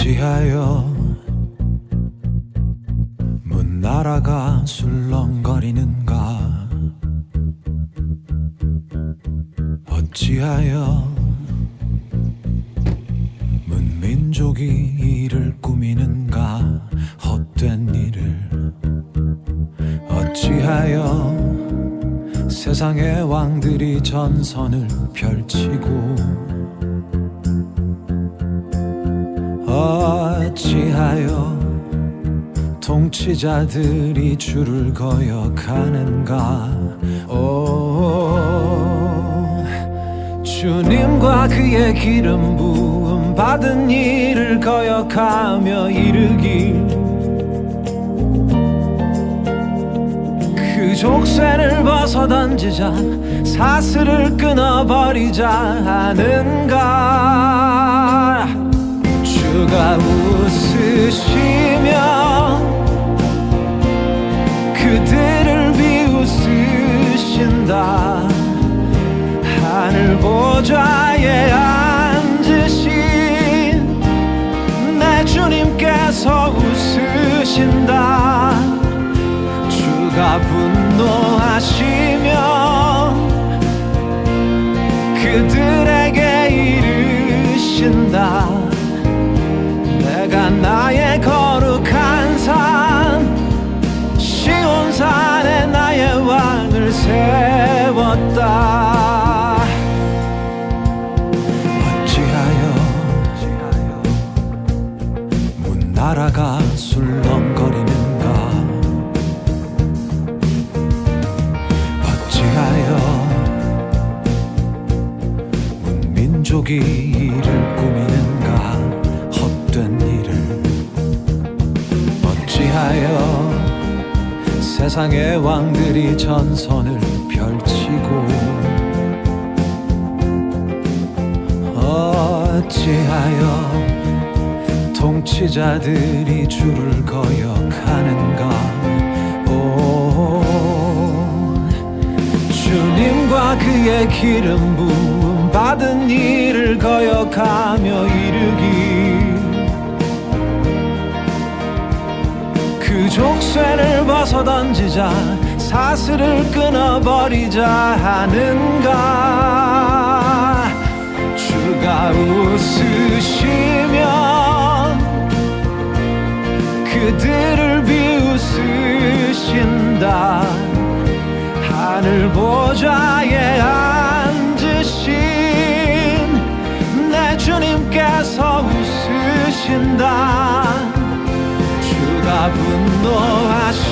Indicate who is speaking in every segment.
Speaker 1: 어찌하여 문 나라가 술렁거리는가? 어찌하여 문민족이 일을 꾸미는가? 헛된 일을. 어찌하여 세상의 왕들이 전선을 펼치고 어찌하여 통치자들이 줄을 거여 가는가? 오 주님과 그의 기름 부음 받은 일을 거역하며 이르길. 그 족쇄를 벗어 던지자 사슬을 끊어버리자 하는가 주가 웃으시며 그들을 비웃으신다. 하늘 보좌에 앉으신 내 주님께서 웃으신다. 주가 분노하시며 그들에 문 나라가 술렁거리는가? 어찌하여 문 민족이 일을 꾸미는가? 헛된 일을. 어찌하여 세상의 왕들이 전선을 펼치고? 어찌하여 통치자들이 줄을 거역하는가 오 주님과 그의 기름 부음 받은 일을 거역하며 이르기. 그 족쇄를 벗어 던지자 사슬을 끊어버리자 하는가 주가 웃으 그들을 비웃으신다. 하늘 보좌에 앉으신 내 주님께서 웃으신다. 주가 분노하시며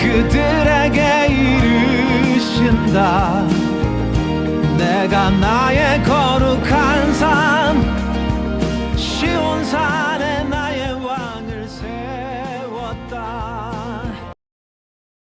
Speaker 1: 그들에게 이르신다. 내가 나의